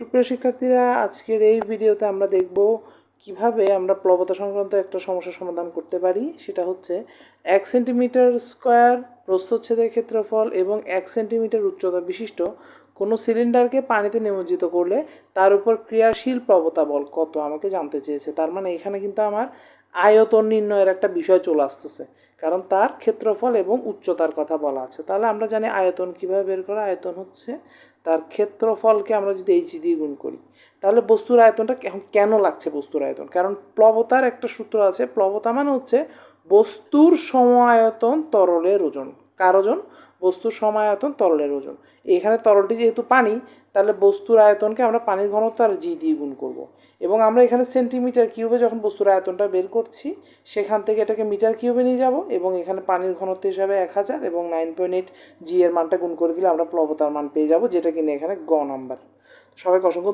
সুপ্রিয় শিক্ষার্থীরা, আজকের এই ভিডিওতে আমরা দেখব কীভাবে আমরা প্লবতা সংক্রান্ত একটা সমস্যা সমাধান করতে পারি। সেটা হচ্ছে এক সেন্টিমিটার স্কোয়ার প্রস্থচ্ছেদের ক্ষেত্রফল এবং এক সেন্টিমিটার উচ্চতা বিশিষ্ট কোনো সিলিন্ডারকে পানিতে নিমজ্জিত করলে তার উপর ক্রিয়াশীল প্লবতা বল কত আমাকে জানতে চেয়েছে। তার মানে এখানে কিন্তু আমার আয়তন নির্ণয়ের একটা বিষয় চলে আসতেছে, কারণ তার ক্ষেত্রফল এবং উচ্চতার কথা বলা আছে। তাহলে আমরা জানি আয়তন কীভাবে বের করা? আয়তন হচ্ছে তার ক্ষেত্রফলকে আমরা যদি এইচ দিয়ে গুণ করি, তাহলে বস্তুর আয়তনটা কেন লাগছে বস্তুর আয়তন? কারণ প্লবতার একটা সূত্র আছে, প্লবতা মানে হচ্ছে বস্তুর সমায়তন তরলের ওজন। কার ওজন? বস্তুর সমায়তন তরলের ওজন। এখানে তরলটি যেহেতু পানি, তাহলে বস্তুর আয়তনকে আমরা পানির ঘনত্ব আর জি দিয়ে গুণ করব। এবং আমরা এখানে সেন্টিমিটার কিউবে যখন বস্তুর আয়তনটা বের করছি, সেখান থেকে এটাকে মিটার কিউবে নিয়ে যাব এবং এখানে পানির ঘনত্ব হিসাবে এক হাজার এবং নাইন পয়েন্ট এইট জি এর মানটা গুণ করে দিলে আমরা প্লবতার মান পেয়ে যাব, যেটা কিনা এখানে গ নাম্বার সবাইকে অসংখ্য।